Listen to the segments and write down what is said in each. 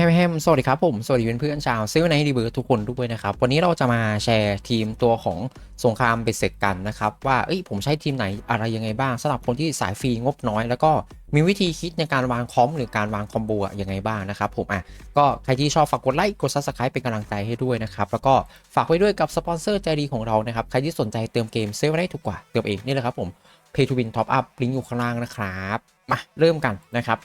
ฮมแฮมสวัสดีครับผมสวัสดีเพื่อนๆชาวซิลไนดีเบิร์ทุกคนด้วยนะครับ วันนี้เราจะมาแชร์ทีมตัวของสงครามเบสเซ็กกันนะครับ ว่าเอ้ยผมใช้ทีมไหนอะไรยังไงบ้างสำหรับคนที่สายฟรีงบน้อย แล้วก็มีวิธีคิดในการวางคอมหรือการวางคอมโบอะยังไงบ้างนะครับผมอะก็ใครที่ชอบฝากกดไลค์กดซับสไครป์เป็นกำลังใจให้ด้วยนะครับ แล้วก็ฝากไว้ด้วยกับสปอนเซอร์ใจดีของเรานะครับใครที่สนใจเติมเกมเซลได้ถูกกว่าเติมเองนี่แหละครับผม Pay to Win Top Up ลิงก์อยู่ข้างล่างนะครับมาเริ่มกันนะครับ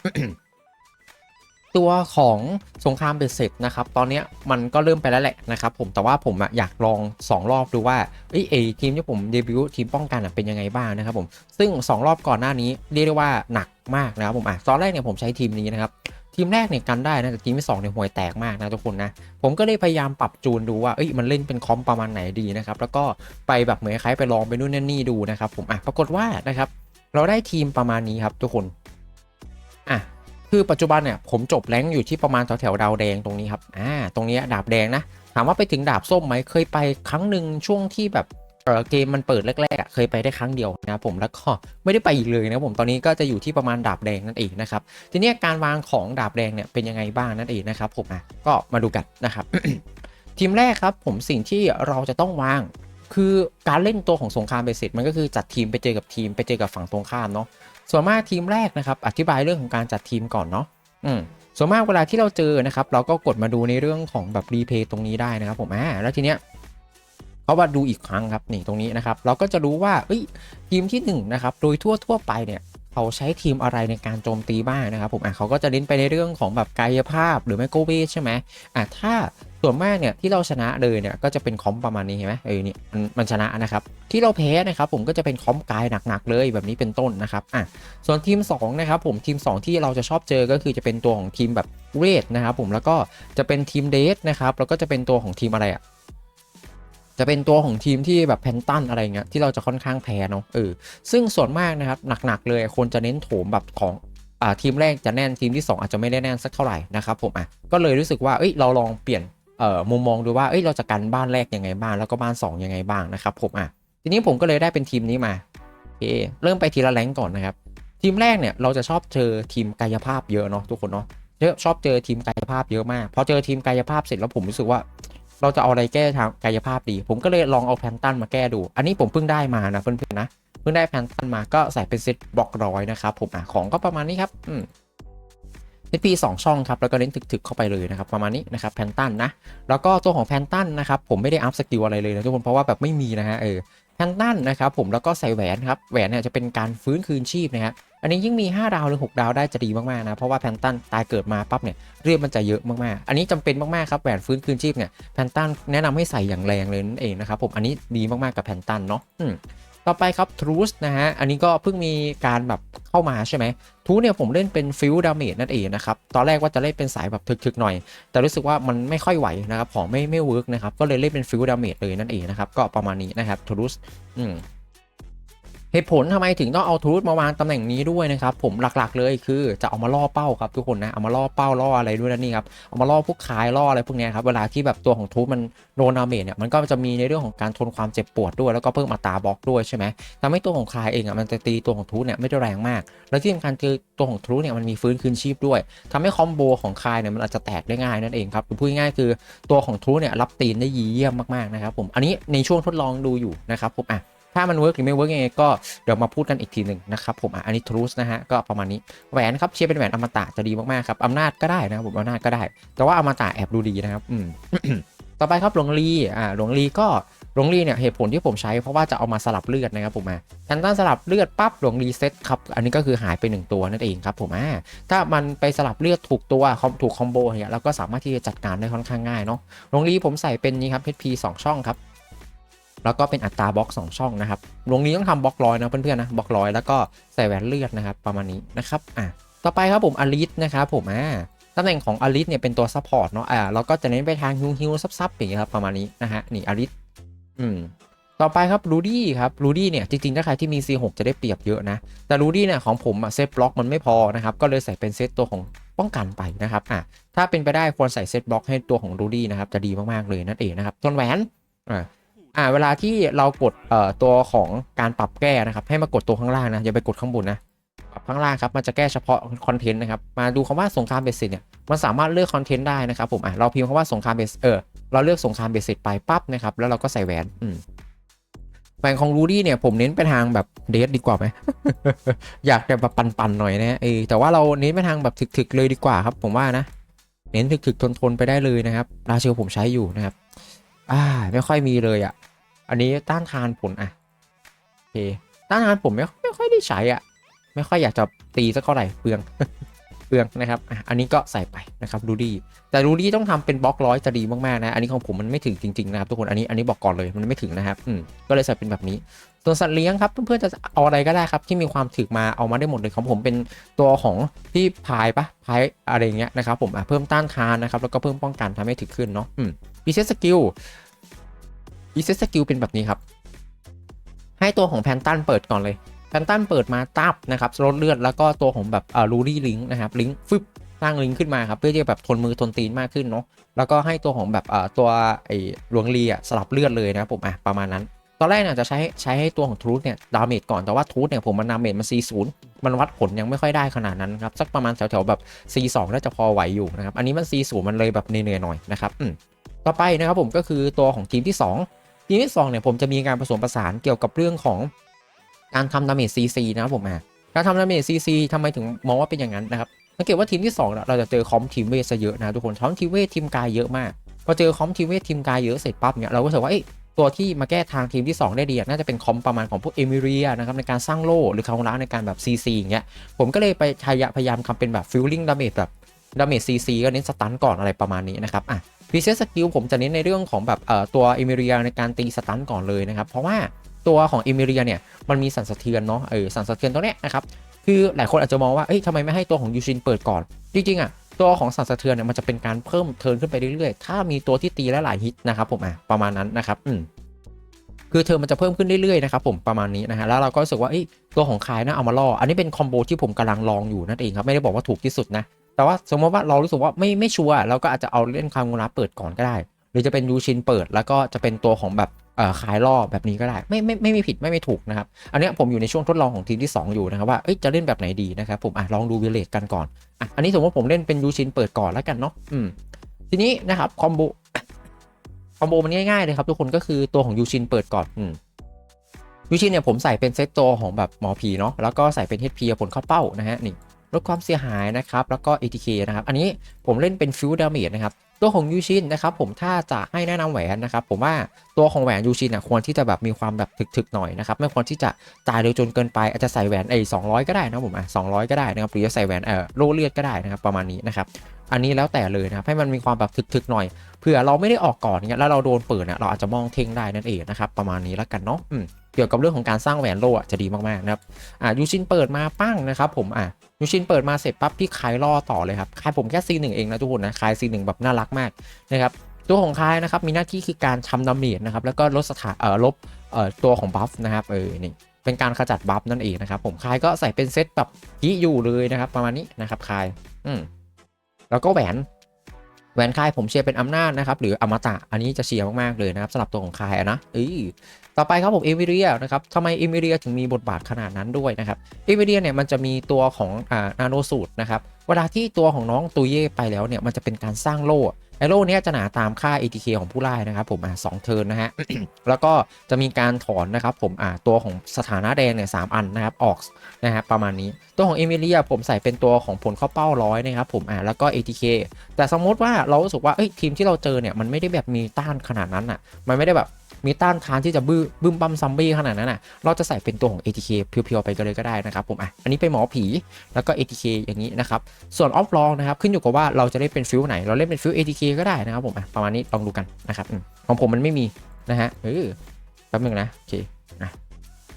ตัวของสงครามเบสเสร็จนะครับ ตอนนี้มันก็เริ่มไปแล้วแหละนะครับผมแต่ว่าผมอยากลอง 2 รอบดูว่าเอ้ยเอทีมที่ผมเดบิวต์ทีมป้องกันเป็นยังไงบ้างนะครับผมซึ่ง 2 รอบก่อนหน้านี้เรียกได้ว่าหนักมากนะครับผมอะตอนแรกเนี่ยผมใช้ทีมนี้นะครับทีมแรกเนี่ยกันได้นะแต่ทีมที่2เนี่ยห่วยแตกมากนะทุกคนนะผมก็เลยพยายามปรับจูนดูว่าเอ้ยมันเล่นเป็นคอมประมาณไหนดีนะครับแล้วก็ไปแบบเหมือนคล้ายไปลองไปนู่นนี่ดูนะครับผมอะปรากฏว่านะครับเราได้ทีมประมาณนี้ครับทุกคน คือปัจจุบันเนี่ยผมจบแรงอยู่ที่ประมาณแถวแถวๆดาวแดงตรงนี้ครับอ่าตรงนี้ดาบแดงนะถามว่าไปถึงดาบส้มไหมเคยไปครั้งหนึ่งช่วงที่แบบเออเกมมันเปิดแรกๆเคยไปได้ครั้งเดียวนะผมแล้วก็ไม่ได้ไปอีกเลยนะผมตอนนี้ก็จะอยู่ที่ประมาณดาบแดงนั่นเองนะครับทีนี้การวางของดาบแดงเนี่ยเป็นยังไงบ้างนั่นเองนะครับผมอะก็มาดูกันนะครับทีมแรกครับผมสิ่งที่เราจะต้องวาง คือการเล่นตัวของสงครามเบสิกมันก็คือจัดทีมไปเจอกับทีมไปเจอกับฝั่งตรงข้ามเนาะ ส่วนมากทีมแรกนะครับ อธิบายเรื่องของการจัดทีมก่อนเนาะอืมส่วนมากเวลาที่เราเจอนะครับ เราก็กดมาดูในเรื่องของแบบรีเพย์ตรงนี้ได้นะครับผมอ่าแล้วทีเนี้ยเขามาดูอีกครั้งครับนี่ตรงนี้นะครับ เราก็จะรู้ว่าเอ้ยทีมที่1นงนะครับโดยทั่วทั่วไปเนี่ยเขาใช้ทีมอะไรในการโจมตีบ้างนะครับผมอะเขาก็จะเน้นไปในเรื่องของแบบกายภาพหรือไม่ก็เวทใช่ไหมอะถ้า ส่วนมากเนี่ยที่เราชนะเลยเนี่ยก็จะเป็นคอมประมาณนี้เห็นไหมเออนี่มันมันชนะนะครับที่เราแพ้นะครับผมก็จะเป็นคอมกายหนักๆเลยแบบนี้เป็นต้นนะครับอะส่วนทีม2นะครับผมทีม 2 ที่เราจะชอบเจอก็คือจะเป็นตัวของทีมแบบเรดนะครับผมแล้วก็จะเป็นทีมเดทนะครับแล้วก็จะเป็นตัวของทีมอะไรอะจะเป็นตัวของทีมที่แบบแพนตันอะไรเงี้ยที่เราจะค่อนข้างแพ้เนาะเออซึ่งส่วนมากนะครับหนักๆเลยคนจะเน้นโถมแบบของอ่าทีมแรกจะแน่นทีมที่ 2 อาจจะไม่ได้แน่นสักเท่าไหร่นะครับผมอะก็เลยรู้สึกว่าเอ้ยเราลองเปลี่ยน เอ่อมุมมองดูว่าเอ้ยเราจะกันบ้านแรกยังไงบ้างแล้วก็บ้าน 2 ยังไงบ้างนะครับผมอะทีนี้ผมก็เลยได้เป็นทีมนี้มาโอเคเริ่มไปทีละแรงก่อนนะครับทีมแรกเนี่ยเราจะชอบเจอทีมกายภาพเยอะเนาะทุกคนเนาะเยอะชอบเจอทีมกายภาพเยอะมากพอเจอทีมกายภาพเสร็จแล้วผมรู้สึกว่า เราจะเอาอะไรแก้ทางกายภาพดี ผมก็เลยลองเอาแพนตันมาแก้ดู อันนี้ผมเพิ่งได้มานะเพื่อนๆนะเพิ่งได้แพนตันมาก็ใส่เป็นเซตบล็อกร้อยนะครับผมอะของก็ประมาณนี้ครับอืม เซตพีสองช่องครับ แล้วก็เน้นถึกๆเข้าไปเลยนะครับ ประมาณนี้นะครับแพนตันนะ แล้วก็ตัวของแพนตันนะครับ ผมไม่ได้อัพสกิลอะไรเลยนะทุกคน เพราะว่าแบบไม่มีนะฮะ เออแพนตันนะครับผม แล้วก็ใส่แหวนครับ แหวนเนี่ยจะเป็นการฟื้นคืนชีพนะฮะ อันนี้ยิ่งมี 5 ดาวหรือ 6 ดาวได้จะดีมากๆนะ เพราะว่าแพนตันตายเกิดมาปั๊บเนี่ยเลือดมันจะเยอะมากๆ อันนี้จำเป็นมากๆครับ แหวนฟื้นคืนชีพเนี่ย แพนตันแนะนำให้ใส่อย่างแรงเลยนั่นเองนะครับผม อันนี้ดีมากๆกับแพนตันเนาะ ต่อไปครับทรูสนะฮะ อันนี้ก็เพิ่งมีการแบบเข้ามาใช่ไหมทูเนี่ยผมเล่นเป็นฟิลดาเมจนั่นเองนะครับ ตอนแรกว่าจะเล่นเป็นสายแบบถึกๆหน่อย แต่รู้สึกว่ามันไม่ค่อยไหวนะครับ ของไม่ไม่เวิร์กนะครับ ก็เลยเล่นเป็นฟิลดาเมจเลยนั่นเองนะครับ ก็ประมาณนี้นะครับทรูสอืม เหตุผลทำไมถึงต้องเอาทูตมาวางตำแหน่งนี้ด้วยนะครับผมหลักๆเลยคือจะเอามาล่อเป้าครับทุกคนนะเอามาล่อเป้าล่ออะไรด้วยนะนี่ครับเอามาล่อพวกคายล่ออะไรพวกนี้ครับเวลาที่แบบตัวของทูตมันโดนดาเมจเนี่ยมันก็จะมีในเรื่องของการทนความเจ็บปวดด้วยแล้วก็เพิ่มอัตราบล็อกด้วยใช่ไหมทำให้ตัวของคายเองอะมันจะตีตัวของทูตเนี่ยไม่ได้แรงมาก แล้วที่สำคัญคือตัวของทูตเนี่ยมันมีฟื้นคืนชีพด้วยทำให้คอมโบของคายเนี่ยมันอาจจะแตกได้ง่ายนั่นเองครับหรือพูดง่ายๆคือตัวของทูตเนี่ยรับตีนได้ยีเยี่ยมมากๆนะครับผมอันนี้ในช่วงทดลองดูอยู่นะครับผมอะ ถ้ามันเวิร์กหรือไม่เวิร์กยังไงก็เดี๋ยวมาพูดกันอีกทีหนึ่งนะครับผมอะอันนี้ทรูสนะฮะก็ประมาณนี้แหวนครับเชียร์เป็นแหวนอมตะจะดีมากๆครับอำนาจก็ได้นะครับผมอำนาจก็ได้ แต่ว่าอมตะแอบดูดีนะครับอืมต่อไปครับหลวงลีอ่าหลวงลีก็หลวงลีเนี่ยเหตุผลที่ผมใช้เพราะว่าจะเอามาสลับเลือดนะครับผมอะแทนต้านสลับเลือดปั๊บหลวงลีเซ็ตครับ อันนี้ก็คือหายไปหนึ่งตัวนั่นเองครับผมอ่าถ้ามันไปสลับเลือดถูกตัวถูกคอมโบเนี่ยเราก็สามารถที่จะจัดการได้ค่อนข้างง่ายเนาะหลวงลีผมใส่เป็นนี้ครับ HP สองช่องครับ แล้วก็เป็นอัตราบล็อก 2 ช่องนะครับลงนี้ต้องทำบล็อกร้อยนะเพื่อนๆนะบล็อกร้อยแล้วก็ใส่แหวนเลือดนะครับประมาณนี้นะครับอะต่อไปครับผมอลิสนะครับผมอ่าตำแหน่งของอลิสเนี่ยเป็นตัวซัพพอร์ตเนาะอ่าเราก็จะเน้นไปทางฮิวฮิวซับซับอย่างเงี้ยครับประมาณนี้นะฮะนี่อลิสอืมต่อไปครับรูดี้ครับรูดี้เนี่ยจริงๆถ้าใครที่มี C6 จะได้เปรียบเยอะนะ แต่รูดี้เนี่ยของผมอะเซตบล็อกมันไม่พอนะครับ ก็เลยใส่เป็นเซตตัวของป้องกันไปนะครับอะถ้าเป็นไปได้ควรใส่เซตบล็อกให้ตัวของรูดี้นะครับจะดีมากๆเลยนั่นเองนะครับส่วนแหวนอ่า อ่าเวลาที่เรากดเอ่อตัวของการปรับแก้นะครับ ให้มากดตัวข้างล่างนะอย่าไปกดข้างบนนะปรับข้างล่างครับมันจะแก้เฉพาะคอนเทนต์นะครับมาดูคำว่าสงครามเบสิกเนี่ยมันสามารถเลือกคอนเทนต์ได้นะครับผมอะเราพิมพ์คำว่าสงครามเบสเออเราเลือกสงครามเบสิกไปปั๊บนะครับแล้วเราก็ใส่แหวนอืมแหวนของรูดี้เนี่ยผมเน้นไปทางแบบเดทดีกว่าไหมอยากแบบปันๆหน่อยนะเออแต่ว่าเราเน้นไปทางแบบถึกๆเลยดีกว่าครับ ผมว่านะ เน้นถึกๆทนๆไปได้เลยนะครับราเชลผมใช้อยู่นะครับ อ่า ไม่ค่อยมีเลยอะ อันนี้ต้านทานผลอะโอเคต้านทานผมไม่ไม่ค่อยได้ใช้อะ ไม่ค่อยอยากจะตีสักเท่าไหร่เปลือง เปลืองนะครับอะอันนี้ก็ใส่ไปนะครับรูดี้แต่รูดี้ต้องทำเป็นบล็อกร้อยจะดีมากๆนะอันนี้ของผมมันไม่ถึงจริงๆนะครับทุกคนอันนี้อันนี้บอกก่อนเลยมันไม่ถึงนะครับอืมก็เลยใส่เป็นแบบนี้ส่วนสัตว์เลี้ยงครับเพื่อนๆจะเอาอะไรก็ได้ครับที่มีความถึกมาเอามาได้หมดเลยของผมเป็นตัวของที่พายปะพายอะไรอย่างเงี้ยนะครับผมอะเพิ่มต้านทานนะครับแล้วก็เพิ่มป้องกันทำให้ถึกขึ้นเนาะอืมรีเซ็ตสกิลรีเซ็ตสกิลเป็นแบบนี้ครับให้ตัวของแพนตันเปิดก่อนเลย แพนตันเปิดมาตับนะครับลดเลือดแล้วก็ตัวของแบบอ่ารูรี่ลิงนะครับลิงฟึบสร้างลิงขึ้นมาครับเพื่อที่จะแบบทนมือทนตีนมากขึ้นเนาะแล้วก็ให้ตัวของแบบอ่าตัวไอ้หลวงลีอะสลับเลือดเลยนะครับผมอะประมาณนั้น ตอนแรกเนี่ยจะใช้ใช้ให้ตัวของทูตเนี่ยดาเมจก่อนแต่ว่าทูตเนี่ยผมมันดาเมจมัน C0 มันวัดผลยังไม่ค่อยได้ขนาดนั้นครับสักประมาณแถวๆแบบ C2 น่าจะพอไหวอยู่นะครับอันนี้มัน C0 มันเลยแบบเหนื่อยๆหน่อยนะครับอืมต่อไปนะครับผมก็คือตัวของทีมที่ 2 ทีมที่2เนี่ยผมจะมีการผสมผสานเกี่ยวกับเรื่องของ การทำดาเมจ CC นะครับผมอะการทำดาเมจ CC ทำไมถึงมองว่าเป็นอย่างนั้นนะครับสังเกตว่าทีมที่2เนี่ยเราจะเจอคอมทีมเวทซะเยอะนะทุกคนคอมทีมเวททีมกายเยอะมากพอเจอคอมทีมเวททีมกายเยอะเสร็จปั๊บเนี่ยเราก็รู้สึกว่าเอ้ตัวที่มาแก้ทางทีมที่ 2 ได้ดีน่าจะเป็นคอมประมาณของพวกเอมิเรียนะครับในการสร้างโล่หรือคาร้าในการแบบ CC อย่างเงี้ยผมก็เลยไปพยายามทำเป็นแบบฟิลลิ่งดาเมจแบบดาเมจ CC ก็เน้นสตันก่อนอะไรประมาณนี้นะครับอะพีเซสสกิลผมจะเน้นในเรื่องของแบบเอ่อตัวเอมิเรียในการตีสตันก่อนเลยนะครับเพราะว่า ตัวของเอมิเรียเนี่ยมันมีสั่นสะเทือนเนาะเออสั่นสะเทือนตัวเนี้ยนะครับคือหลายคนอาจจะมองว่าเอ้ยทำไมไม่ให้ตัวของยูชินเปิดก่อน จริงๆอะตัวของสั่นสะเทือนเนี่ยมันจะเป็นการเพิ่มเทิร์นขึ้นไปเรื่อยๆ ถ้ามีตัวที่ตีและหลายฮิตนะครับผมอะประมาณนั้นนะครับอืมคือเธอมันจะเพิ่มขึ้นเรื่อยๆนะครับผมประมาณนี้นะฮะแล้วเราก็รู้สึกว่าตัวของคายนะเอามาล่อ อันนี้เป็นคอมโบที่ผมกำลังลองอยู่นั่นเองครับไม่ได้บอกว่าถูกที่สุดนะแต่ว่าสมมติว่าเรารู้สึกว่าไม่ไม่ชัวร์เราก็อาจจะเอาเล่นคางูระเปิดก่อนก็ได้ รือจะเป็นยูชินเปิด แล้วก็จะเป็นตัวของแบบขายล่อแบบนี้ก็ได้ไม่ไม่ไม่มีผิดไม่มีถูกนะครับ อันนี้ผมอยู่ในช่วงทดลองของทีมที่ 2 อยู่นะครับว่าจะเล่นแบบไหนดีนะครับผมอะลองดูวิเลตกันก่อนอะอันนี้สมมติผมเล่นเป็นยูชินเปิดก่อนแล้วกันเนาะอืมทีนี้นะครับคอมโบคอมโบมันง่ายๆเลยครับทุกคนก็คือตัวของยูชินเปิดก่อนอืมยูชินเนี่ยผมใส่เป็นเซตตัวของแบบหมอผีเนาะแล้วก็ใส่เป็น HP ผลเข้าเป้านะฮะนี่ลดความเสียหายนะครับ แล้วก็ ATK นะครับ อันนี้ผมเล่นเป็นฟิวดาเมจนะครับ ตัวของยูชินนะครับผมถ้าจะให้แนะนำแหวนนะครับผมว่าตัวของแหวนยูชินอะควรที่จะแบบมีความแบบถึกๆหน่อยนะครับไม่ควรที่จะตายเร็วจนเกินไปอาจจะใส่แหวนไอ้สองก็ได้นะผมอะสองก็ได้นะครับหรือจะใส่แหวนเออโลเลือดก็ได้นะครับประมาณนี้นะครับอันนี้แล้วแต่เลยนะครับให้มันมีความแบบถึกๆหน่อยเผื่อเราไม่ได้ออกก่อนเงี้ยแล้วเราโดนเปิดเนี่ยเราอาจจะมองเท่งได้นั่นเองนะครับประมาณนี้แล้วกันเนาะอืม เกี่ยวกับเรื่องของการสร้างแหวนโล่ะจะดีมากๆนะครับอ่ายูชินเปิดมาปั้งนะครับผมอ่ายูชินเปิดมาเสร็จปั๊บพี่คายล่อต่อเลยครับคายผมแค่ซีหนึ่งเองนะทุกคนนะคายซีหนึ่งแบบน่ารักมากนะครับตัวของคายนะครับมีหน้าที่คือการทำดาเมจนะครับแล้วก็ลดสถาเอ่อลบเอ่อตัวของบัฟนะครับเออนี่เป็นการขจัดบัฟนั่นเองนะครับผมคายก็ใส่เป็นเซตแบบยี่อยู่เลยนะครับประมาณนี้นะครับคายอืมแล้วก็แหวน แวนคายผมเชียร์เป็นอำนาจนะครับ หรืออมตะอันนี้จะเชียร์มาก ๆ เลยนะครับสำหรับตัวของคายอะนะเออต่อไปครับผมเอมิเรียนะครับทำไมเอมิเรียถึงมีบทบาทขนาดนั้นด้วยนะครับเอมิเรียเนี่ยมันจะมีตัวของอ่านาโนสูตรนะครับเวลาที่ตัวของน้องตุเย่ไปแล้วเนี่ยมันจะเป็นการสร้างโล่ ไอโร่เนี้ยจะหนาตามค่า ATK ของผู้ไล่นะครับผมอ่าสองเทิร์นนะฮะ แล้วก็จะมีการถอนนะครับผมอ่าตัวของสถานะแดงเนี่ยสามอันนะครับออกนะครับประมาณนี้ตัวของเอมิเลียผมใส่เป็นตัวของผลข้อเป้าร้อยนะครับผมอ่าแล้วก็ ATK แต่สมมติว่าเรารู้สึกว่าเอ้ยทีมที่เราเจอเนี่ยมันไม่ได้แบบมีต้านขนาดนั้นอะมันไม่ได้แบบ มีต้านทานที่จะบื้อบึ้มบัมซัมบี้ขนาดนั้นอะเราจะใส่เป็นตัวของ ATK เพียวๆไปกันเลยก็ได้นะครับผมอะอันนี้เป็นหมอผีแล้วก็ ATK อย่างนี้นะครับส่วนออฟลองนะครับขึ้นอยู่กับว่าเราจะเล่นเป็นฟิลไหน เราเล่นเป็นฟิล ATK ก็ได้นะครับผมอะประมาณนี้ลองดูกันนะครับอืมของผมมันไม่มีนะฮะเออแป๊บนึงนะโอเคอะ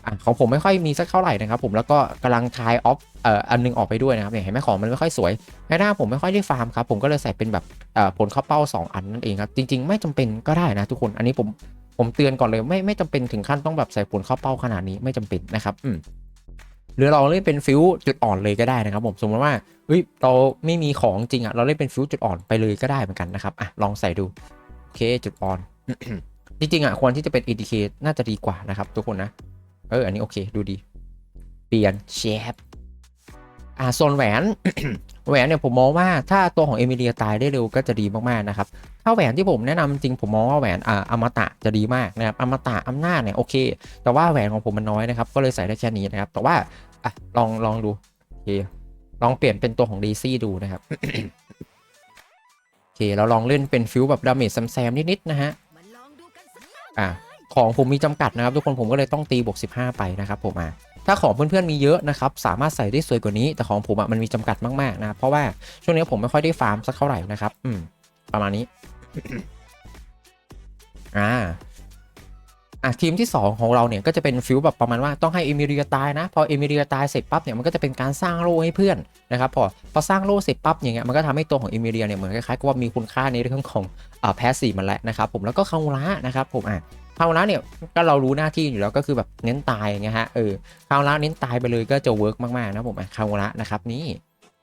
อะของผมไม่ค่อยมีสักเท่าไหร่นะครับผมแล้วก็กำลังทายออฟเอ่ออันหนึงออกไปด้วยนะครับเนี่ยเห็นไหมของมันไม่ค่อยสวยแม่หน้าผมไม่ค่อยได้ฟาร์มครับผมก็เลยใส่เป็นแบบเอ่อผลข้าเป้า 2 อันนั่นเองครับจริง ๆ ไม่จำเป็นก็ได้นะทุกคนอันนี้ผม ผมเตือนก่อนเลยไม่ไม่จำเป็นถึงขั้นต้องแบบใส่ผลเข้าเป้าขนาดนี้ไม่จำเป็นนะครับอืมหรือเราเล่นเป็นฟิวจุดอ่อนเลยก็ได้นะครับผมสมมติว่าเฮ้ยเราไม่มีของจริงอะเราเล่นเป็นฟิวจุดอ่อนไปเลยก็ได้เหมือนกันนะครับอะลองใส่ดูโอเคจุดอ่อนจริงๆอะควรที่จะเป็น EDK น่าจะดีกว่านะครับ ทุกคนนะเอออันนี้โอเคดูดี เปลี่ยนเชฟอ่าส่วนแหวนแหวนเนี่ยผมมองว่าถ้าตัวของเอมิเลียตายได้เร็วก็จะดีมากๆนะครับ ถ้าแหวนที่ผมแนะนำจริงผมมองว่าแหวนอ่าอมตะจะดีมากนะครับอมตะอำนาจเนี่ยโอเค แต่ว่าแหวนของผมมันน้อยนะครับก็เลยใส่ได้แค่นี้นะครับ แต่ว่าอะลองลองดูโอเคลองเปลี่ยนเป็นตัวของดีซี่ดูนะครับโอเคเราลองเล่นเป็นฟิลแบบดาเมจแซมนิดๆนะฮะอะของผมมีจำกัดนะครับ ทุกคนผมก็เลยต้องตีบวก15 ไปนะครับผมอะถ้าของเพื่อนๆมีเยอะนะครับสามารถใส่ได้สวยกว่านี้ แต่ของผมอะมันมีจำกัดมากๆนะเพราะว่าช่วงนี้ผมไม่ค่อยได้ฟาร์มสักเท่าไหร่นะครับ อืมประมาณนี้ อ่าอะทีมที่ 2 ของเราเนี่ยก็จะเป็นฟิลแบบประมาณว่าต้องให้เอมิเรียตายนะ พอเอมิเรียตายเสร็จปั๊บเนี่ยมันก็จะเป็นการสร้างโล่ให้เพื่อนนะครับพอพอสร้างโล่เสร็จปั๊บอย่างเงี้ยมันก็ทำให้ตัวของเอมิเรียเนี่ยเหมือนคล้ายๆกับว่ามีคุณค่าในเรื่องของอ่าแพสซีมันแหละนะครับผมแล้วก็คาระนะครับผมอะคาระเนี่ยก็เรารู้หน้าที่อยู่แล้วก็คือแบบเน้นตายอย่างเงี้ยฮะเออคาระเน้นตายไปเลยก็จะเวิร์กมากๆนะผมอะคาระนะครับนี่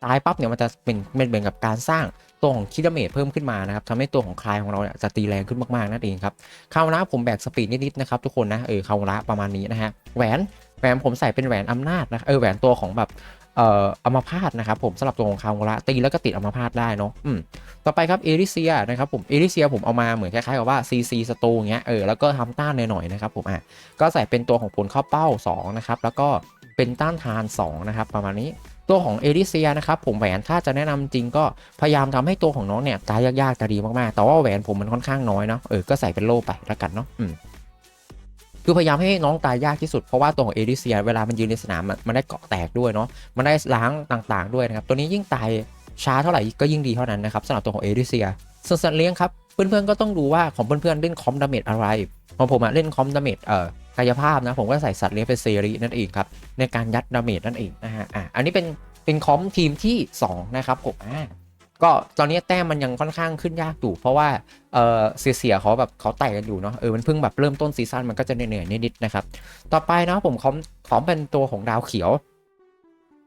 ตายปั๊บเนี่ยมันจะเป็นเป็นเหมือนกับการสร้าง ตัวของคิดเมจเพิ่มขึ้นมานะครับทำให้ตัวของคลายของเราเนี่ยจะตีแรงขึ้นมากๆนั่นเองครับคาวระผมแบกสปีดนิดๆนะครับทุกคนนะเออคาวระประมาณนี้นะฮะแหวนแหวนผมใส่เป็นแหวนอำนาจนะเออแหวนตัวของแบบเอ่ออัมพาตนะครับผมสำหรับตัวของคาวระตีแล้วก็ติดอัมพาตได้เนาะอืมต่อไปครับเอริเซียนะครับผมเอริเซียผมเอามาเหมือนคล้ายๆกับว่าซีซีสตูเงี้ยเออแล้วก็ทำต้านหน่อยๆนะครับผมอะก็ใส่เป็นตัวของผลเข้าเป้า2นะครับแล้วก็เป็นต้านทาน2นะครับประมาณนี้ ตัวของเอริเซียนะครับผมแหวนถ้าจะแนะนำจริงก็พยายามทำให้ตัวของน้องเนี่ยตายยากๆจะดีมากๆ แต่ว่าแหวนผมมันค่อนข้างน้อยเนาะเออก็ใส่เป็นโล่ไปแล้วกันเนาะอืมคือพยายามให้น้องตายยากที่สุดเพราะว่าตัวของเอริเซีย เวลามันยืนในสนามมันได้เกาะแตกด้วยเนาะมันได้ล้างต่างๆด้วยนะครับตัวนี้ยิ่งตายช้าเท่าไหร่ก็ยิ่งดีเท่านั้นนะครับสำหรับตัวของเอริเซียส่วนสัตว์เลี้ยงครับเพื่อนๆก็ต้องดูว่าของเพื่อนๆเล่นคอมดาเมจอะไรของผมอะเล่นคอมดาเมจเอ่อ กายภาพนะผมก็ใส่สัตว์เลี้ยงเป็นเซรีนั่นเองครับในการยัดดาเมจนั่นเองนะฮะอะอันนี้เป็นเป็นคอมทีมที่2นะครับผมอ่าก็ตอนนี้แต้มมันยังค่อนข้างขึ้นยากอยู่ เพราะว่าเออเสียเสียๆเขาแบบเขาไต่กันอยู่เนาะเออมันเพิ่งแบบเริ่มต้นซีซั่นมันก็จะเหนื่อยนิดๆนะครับต่อไปนะผมคอมคอมเป็นตัวของดาวเขียว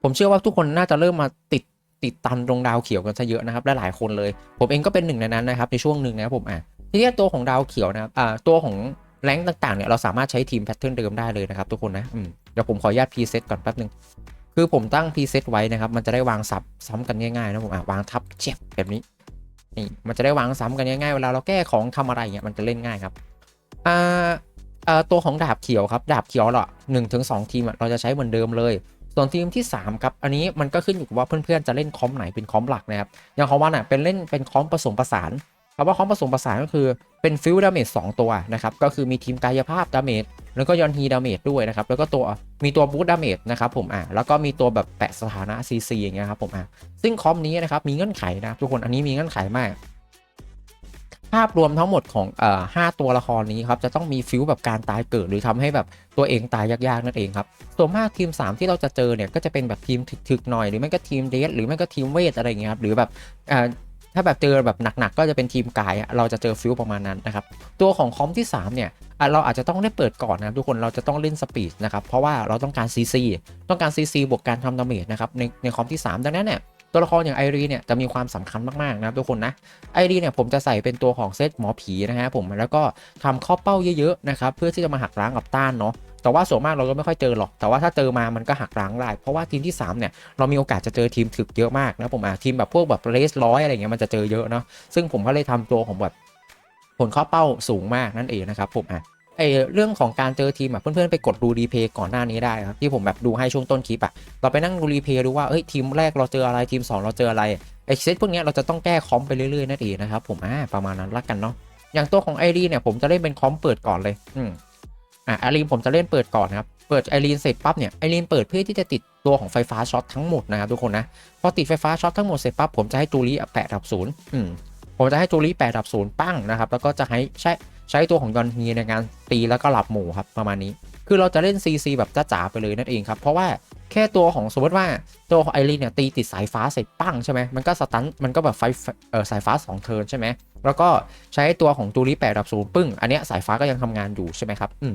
ผมเชื่อว่าทุกคนน่าจะเริ่มมาติดติดตันตรงดาวเขียวกันซะเยอะนะครับและหลายคนเลย ผมเองก็เป็นหนึ่งในนั้นนะครับในช่วงหนึ่งนะครับผมอะทีนี้ตัวของดาวเขียวนะครับอ่าตัวของ แรงต่างๆเนี่ยเราสามารถใช้ทีมแพทเทิร์นเดิมได้เลยนะครับทุกคนนะเดี๋ยวผมขออนุญาตพรีเซตก่อนแป๊บนึงคือผมตั้งพรีเซตไว้นะครับ มันจะได้วางซับซ้ำกันง่ายๆนะผมอะวางทับเจ็บแบบนี้นี่มันจะได้วางซ้ำกันง่ายๆเวลาเราแก้ของทำอะไรเงี้ยมันจะเล่นง่ายครับอ่าอ่าตัวของดาบเขียวครับ ดาบเขียวเหรอหนึ่งถึงสองทีมเราจะใช้เหมือนเดิมเลย ส่วนทีมที่ 3 ครับ อันนี้มันก็ขึ้นอยู่กับว่าเพื่อนๆจะเล่นคอมไหนเป็นคอมหลักนะครับอย่างของวันอะเป็นเล่นเป็นคอมผสมผสาน คำว่าคอมผสมผสานก็คือเป็นฟิลดาเมจสตัวนะครับ ก็คือมีทีมกายภาพดาเมจแล้วก็ยอนฮีดาเมจด้วยนะครับ แล้วก็ตัวมีตัวบูตดาเมจนะครับผมอะแล้วก็มีตัวแบบแปะสถานะ CC อย่างเงี้ยครับผมอะซึ่งคอมนี้นะครับมีเงื่อนไขนะทุกคนอันนี้มีเงื่อนไขมาก ภาพรวมทั้งหมดของเอ่อห้าตัวละครนี้ครับจะต้องมีฟิลแบบการตายเกิดหรือทำให้แบบตัวเองตายยากๆนั่นเองครับส่วนมากทีม 3 ที่เราจะเจอเนี่ยก็จะเป็นแบบทีมถึกๆหน่อยหรือไม่ก็ทีมเดสหรือไม่ก็ทีมเวทอะไรเงี้ยครับหรือแบบเอ่อ ถ้าแบบเจอแบบหนักๆก็จะเป็นทีมกายเราจะเจอฟิลประมาณนั้นนะครับตัวของคอมที่ 3 เนี่ยเราอาจจะต้องได้เปิดก่อนนะครับทุกคนเราจะต้องเล่นสปีดนะครับเพราะว่าเราต้องการ CC ต้องการ CC บวกการทำดาเมจนะครับในในคอมที่ 3 ดังนั้นเนี่ยตัวละครอย่างไอรีเนี่ยจะมีความสำคัญมากๆนะครับทุกคนนะไอรีเนี่ยผมจะใส่เป็นตัวของเซตหมอผีนะฮะผมแล้วก็ทำข้อเป้าเยอะๆนะครับเพื่อที่จะมาหักล้างกับต้านเนาะ แต่ว่าส่วนมากเราก็ไม่ค่อยเจอหรอก แต่ว่าถ้าเจอมามันก็หักล้างได้ เพราะว่าทีมที่ 3 เนี่ย เรามีโอกาสจะเจอทีมถึกเยอะมากนะผมอะทีมแบบพวกแบบเลสร้อยอะไรเงี้ยมันจะเจอเยอะเนาะ ซึ่งผมก็เลยทำตัวของแบบผลข้อเป้าสูงมากนั่นเองนะครับผมอะไอเรื่องของการเจอทีมแบบเพื่อนๆไปกดดูรีเพย์ก่อนหน้านี้ได้ครับที่ผมแบบดูให้ช่วงต้นคลิปอะเราไปนั่งดูรีเพย์ดูว่าเอ้ยทีมแรกเราเจออะไรทีม 2 เราเจออะไรไอเซตพวกเนี้ยเราจะต้องแก้คอมไปเรื่อยๆนั่นเองนะครับผมอ่าประมาณนั้นละกันเนาะอย่างตัวของไอรีเนี่ยผมจะเล่นเป็นคอมเปิดก่อนเลยอืม อะไอรีนผมจะเล่นเปิดก่อนนะครับ เปิดไอรีนเสร็จปั๊บเนี่ยไอรีนเปิดเพื่อที่จะติดตัวของไฟฟ้าช็อตทั้งหมดนะครับทุกคนนะ พอติดไฟฟ้าช็อตทั้งหมดเสร็จปั๊บผมจะให้จูรี่แปะดับศูนย์อืมผมจะให้จูรี่แปะดับศูนย์ปั้งนะครับแล้วก็จะให้ใช้ใช้ตัวของยอนฮีในการตีแล้วก็หลับหมู่ครับประมาณนี้ คือเราจะเล่น CC แบบจ้าๆไปเลยนั่นเองครับเพราะว่าแค่ตัวของสมมติว่าตัวของไอรีนเนี่ยตีติดสายฟ้าเสร็จปั้งใช่ไหมมันก็สตันมันก็แบบไฟเออสายฟ้า 2 เทิร์นใช่ไหมแล้วก็ใช้ตัวของจูริแปดดับศูนย์ปึ้งอันเนี้ยสายฟ้าก็ยังทำงานอยู่ใช่ไหมครับอืม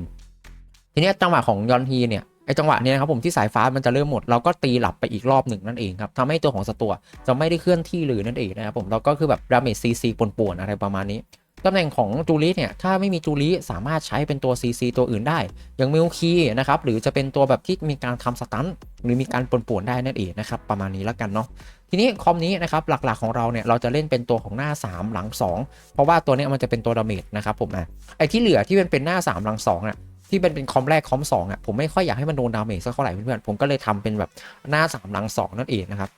ทีนี้จังหวะของยอนฮีเนี่ยไอจังหวะเนี้ยนะครับผมที่สายฟ้ามันจะเริ่มหมดเราก็ตีหลับไปอีกรอบหนึ่งนั่นเองครับทำให้ตัวของสตัวจะไม่ได้เคลื่อนที่เลยนั่นเองนะครับผมเราก็คือแบบดาเมจซีซีป่วนๆอะไรประมาณนี้ตำแหน่งของจูริเนี่ยถ้าไม่มีจูริสามารถใช้เป็นตัว CC ตัวอื่นได้ อย่างมิลคีนะครับหรือจะเป็นตัวแบบที่มีการทำสตันหรือมีการป่วนๆได้นั่นเองนะครับประมาณนี้แล้วกันเนาะทีนี้คอมนี้นะครับหลักๆของเราเนี่ยเราจะเล่นเป็นตัวของหน้า 3 หลัง 2 เพราะว่าตัวนี้มันจะเป็นตัวดาเมจนะครับผมอะไอที่เหลือที่เป็นเป็นหน้า 3 หลัง2อะ ที่เป็นเป็นคอมแรกคอม2อะผมไม่ค่อยอยากให้มันโดนดาเมจสักเท่าไหร่เพื่อนๆผมก็เลยทำเป็นแบบหน้า3หลัง2นั่นเองนะครับ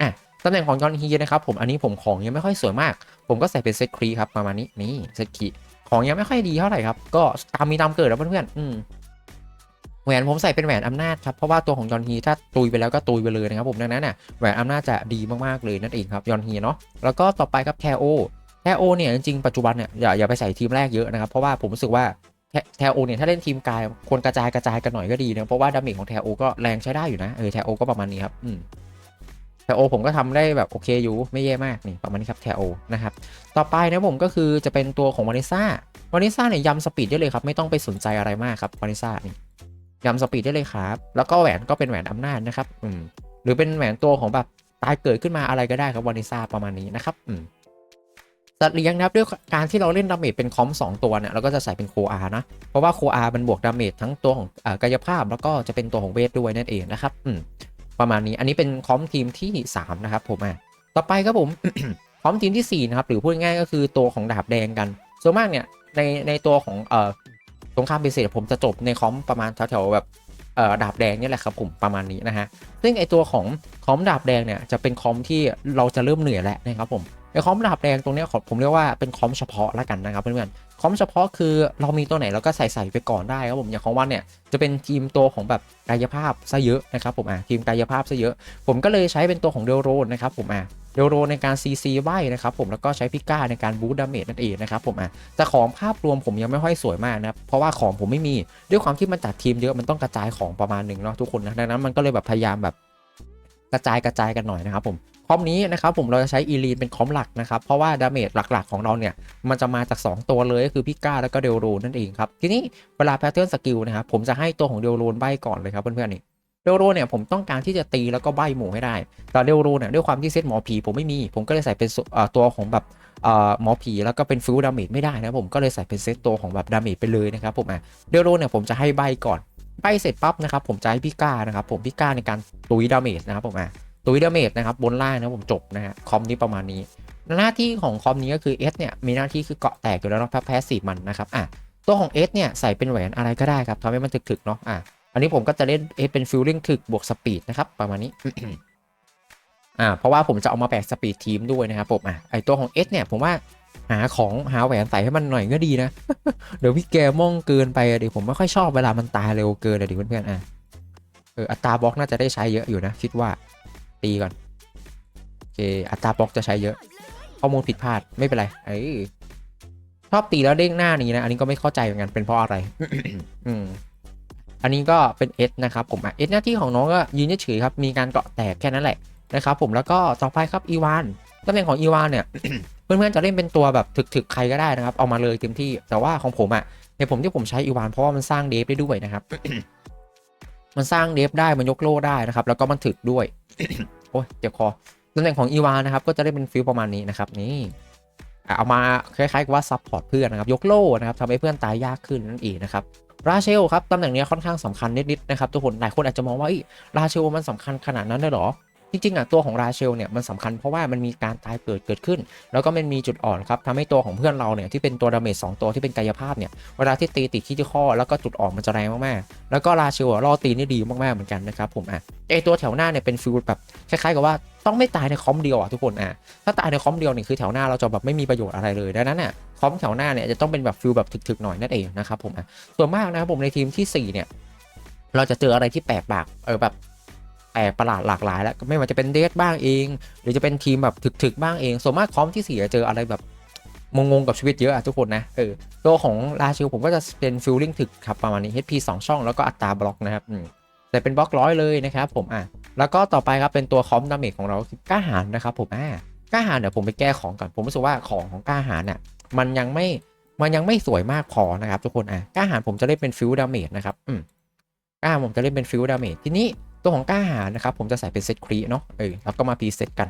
อะตำแหน่งของยอนฮีนะครับผมอันนี้ผมของยังไม่ค่อยสวยมาก ผมก็ใส่เป็นเซตครีครับประมาณนี้นี่เซตครีของยังไม่ค่อยดีเท่าไหร่ครับก็ตามมีตามเกิดแล้วเพื่อนๆอืมแหวนผมใส่เป็นแหวนอำนาจครับเพราะว่าตัวของยอนฮีถ้าตุยไปแล้วก็ตุยไปเลยนะครับผมดังนั้นน่ะแหวนอำนาจจะดีมากๆเลยนั่นเองครับยอนฮีเนาะแล้วก็ต่อไปครับแทโอแทโอเนี่ยจริงๆปัจจุบันเนี่ยอย่าอย่าไปใส่ทีมแรกเยอะนะครับเพราะว่าผมรู้สึกว่า แทโอเนี่ยถ้าเล่นทีมกายควรกระจายกระจายกันหน่อยก็ดีนะเพราะว่าดาเมจของแทโอก็แรงใช้ได้อยู่นะเออแทโอก็ประมาณนี้ครับอืมแทโอผมก็ทำได้แบบโอเคอยู่ไม่แย่มากนี่ประมาณนี้ครับแทโอนะครับต่อไปนะผมก็คือจะเป็นตัวของวานิซ่าวานิซ่าเนี่ยยำสปีดได้เลยครับไม่ต้องไปสนใจอะไรมากครับวานิซ่านี่ยำสปีดได้เลยครับ แล้วก็แหวนก็เป็นแหวนอำนาจนะครับอืมหรือเป็นแหวนตัวของแบบตายเกิดขึ้นมาอะไรก็ได้ครับวานิซ่าประมาณนี้นะครับอืม สัตว์เลี้ยงนะครับด้วยการที่เราเล่นดาเมจเป็นคอม2ตัวเนี่ยเราก็จะใส่เป็นโคอานะ เพราะว่าโคอามันบวกดาเมจทั้งตัวของอกายภาพแล้วก็จะเป็นตัวของเวทด้วยนั่นเองนะครับอืมประมาณนี้อันนี้เป็นคอมทีมที่ 3 นะครับผมอะต่อไปครับผมคอมทีมที่ 4 นะครับ หรือพูดง่ายก็คือตัวของดาบแดงกันส่วนมากเนี่ยในในตัวของเอ่อสงครามเบสิกผมจะจบในคอมประมาณแถวๆแบบเอ่อดาบแดงนี่แหละครับผมประมาณนี้นะฮะซึ่งไอตัวของคอมดาบแดงเนี่ยจะเป็นคอมที่เราจะเริ่มเหนื่อยแล้วนะครับผม ไอคอมดาบแดงตรงนี้ผมเรียกว่าเป็นคอมเฉพาะละกันนะครับเพื่อนๆคอมเฉพาะคือเรามีตัวไหนเราก็ใส่ใส่ไปก่อนได้ครับผมอย่างของวันเนี่ยจะเป็นทีมตัวของแบบกายภาพซะเยอะนะครับผมอะทีมกายภาพซะเยอะ ผมก็เลยใช้เป็นตัวของเดลโรนนะครับผมอะเดลโรในการ CC ใบนะครับผมแล้วก็ใช้พิก้าในการบูตดาเมจนั่นเองนะครับผมอะแต่ของภาพรวมผมยังไม่ค่อยสวยมากนะเพราะว่าของผมไม่มีด้วยความที่มันจัดทีมเยอะมันต้องกระจายของประมาณหนึ่งเนาะทุกคนนะดังนั้นมันก็เลยแบบพยายามแบบกระจายกระจายกันหน่อยนะครับผม คอมนี้นะครับผมเราจะใช้อีลีนเป็นคอมหลักนะครับเพราะว่าดาเมจหลักๆของเราเนี่ยมันจะมาจาก 2 ตัวเลยก็คือพิก้าแล้วก็เดลโรนั่นเองครับทีนี้เวลาแพทเทิร์นสกิลนะครับผมจะให้ตัวของเดลโรนใบก่อนเลยครับเพื่อนๆนี่เดลโรเนี่ยผมต้องการที่จะตีแล้วก็ใบหมู่ให้ได้ แต่เดลโรเนี่ยด้วยความที่เซตหมอผีผมไม่มี ผมก็เลยใส่เป็นตัวของแบบหมอผีแล้วก็เป็นฟิลดาเมจไม่ได้นะผมก็เลยใส่เป็นเซตตัวของแบบดาเมจไปเลยนะครับผมอะเดลโรเนี่ยผมจะให้ใบก่อนใบเสร็จปั๊บนะครับผมจะให้พิก้านะครับผมพิก้าในการตุยดาเมจนะครับผมอะ ตุยดเมจนะครับบนล่างนะผมจบนะฮะคอมนี้ประมาณนี้ หน้าที่ของคอมนี้ก็คือ S เนี่ยมีหน้าที่คือเกาะแตกอยู่แล้วเนาะแพ้สีมันนะครับอะตัวของ S เนี่ยใส่เป็นแหวนอะไรก็ได้ครับทำให้มันถึกๆเนาะอะอันนี้ผมก็จะเล่น S เป็นฟิลลิ่งถึกบวกสปีดนะครับประมาณนี้อ่าเพราะว่าผมจะเอามาแบกสปีดทีมด้วยนะครับผมอะไอตัวของ S เนี่ยผมว่าหาของหาแหวนใส่ให้มันหน่อยก็ดีนะ เดี๋ยวพี่แกมองเกินไปอะดิผมไม่ค่อยชอบเวลามันตายเร็วเกินอะดิเพื่อนๆอะเอออัตราบล็อกน่าจะได้ใช้เยอะอยู่นะคิดว่า ตีก่อนโอเคอัตราบล็อกจะใช้เยอะ ข้อมูลผิดพลาดไม่เป็นไรเอ้ชอบตีแล้วเด้งหน้านี้นะ อันนี้ก็ไม่เข้าใจเหมือนกันเป็นเพราะอะไร อืมอันนี้ก็เป็นเอสนะครับผมเอสหน้าที่ของน้องก็ยืนเฉยครับ มีการเกาะแตกแค่นั้นแหละนะครับผมแล้วก็ต่อไปครับอีวานตำแหน่งของอีวานเนี่ยเพื่อนๆจะเล่นเป็นตัวแบบถึกๆใครก็ได้นะครับ เอามาเลยเต็มที่แต่ว่าของผมอะในผมที่ผมใช้อีวานเพราะว่ามันสร้างเดฟได้ด้วยนะครับ มันสร้างเดฟได้มันยกโล่ได้นะครับ แล้วก็มันถึกด้วย โอ้ยเจ็บคอตำแหน่งของอีวานนะครับ ก็จะได้เป็นฟิลประมาณนี้นะครับ นี่เอามาคล้ายๆกับว่าซับพอร์ตเพื่อนนะครับ ยกโล่นะครับทำให้เพื่อนตายยากขึ้นนั่นเองนะครับราเชลครับตำแหน่งนี้ค่อนข้างสำคัญนิดๆนะครับทุกคนหลายคนอาจจะมองว่าราเชลมันสำคัญขนาดนั้นได้หรอ จริงๆอะตัวของราเชลเนี่ยมันสำคัญเพราะว่ามันมีการตายเกิดเกิดขึ้น แล้วก็มันมีจุดอ่อนครับทำให้ตัวของเพื่อนเราเนี่ยที่เป็นตัวดาเมจสตัวที่เป็นกายภาพเนี่ยเวลาที่ตีติดที่ข้อแล้วก็จุดอ่อนมันจะแรงมากๆ แล้วก็ราเชลล่อตีนี่ดีมากๆเหมือนกันนะครับผมอะไอตัวแถวหน้าเนี่ยเป็นฟิลแบบคล้ายๆกับว่าต้องไม่ตายในคอมเดียวอะทุกคนอะถ้าตายในคอมเดียวเนี่ยคือแถวหน้าเราจะแบบไม่มีประโยชน์อะไรเลยดังนั้นเนี่ยคอมแถวหน้าเนี่ยจะต้องเป็นแบบฟิลแบบถึกๆหน่อยนั่นเองนะครับผมอะส่วนมากนะครับผมในทีมที่4เนี่ยเราจะเจออะไรที่แปลกปากเออแบบ ลกประหลาดหลากหลายแล้วไม่ว่าจะเป็นเดทบ้างเอง หรือจะเป็นทีมแบบถึกๆบ้างเองส่วนมากคอมที่4จะเจออะไรแบบงงๆกับชีวิตเยอะอะทุกคนนะเออตัวของราชิลผมก็จะเป็นฟิลลิ่งถึกครับประมาณนี้ HP 2 ช่องแล้วก็อัตราบล็อกนะครับแต่เป็นบล็อกร้อยเลยนะครับผมอะแล้วก็ต่อไปครับเป็นตัวคอมดาเมจของเรากล้าหาญนะครับผมอ่ากล้าหาญเดี๋ยวผมไปแก้ของก่อนผมรู้สึกว่าของของกล้าหาญเนี่ยมันยังไม่มันยังไม่สวยมากพอนะครับทุกคนอะกล้าหาญผมจะเล่นเป็นฟิลดาเมจนะครับอืมกล้าหาญผมจะเล่นเป็นฟิลดาเมจทีนี้ ตัวของกล้าหาญนะครับ ผมจะใส่เป็นเซตครีเนาะเออแล้วก็มาพรีเซตกัน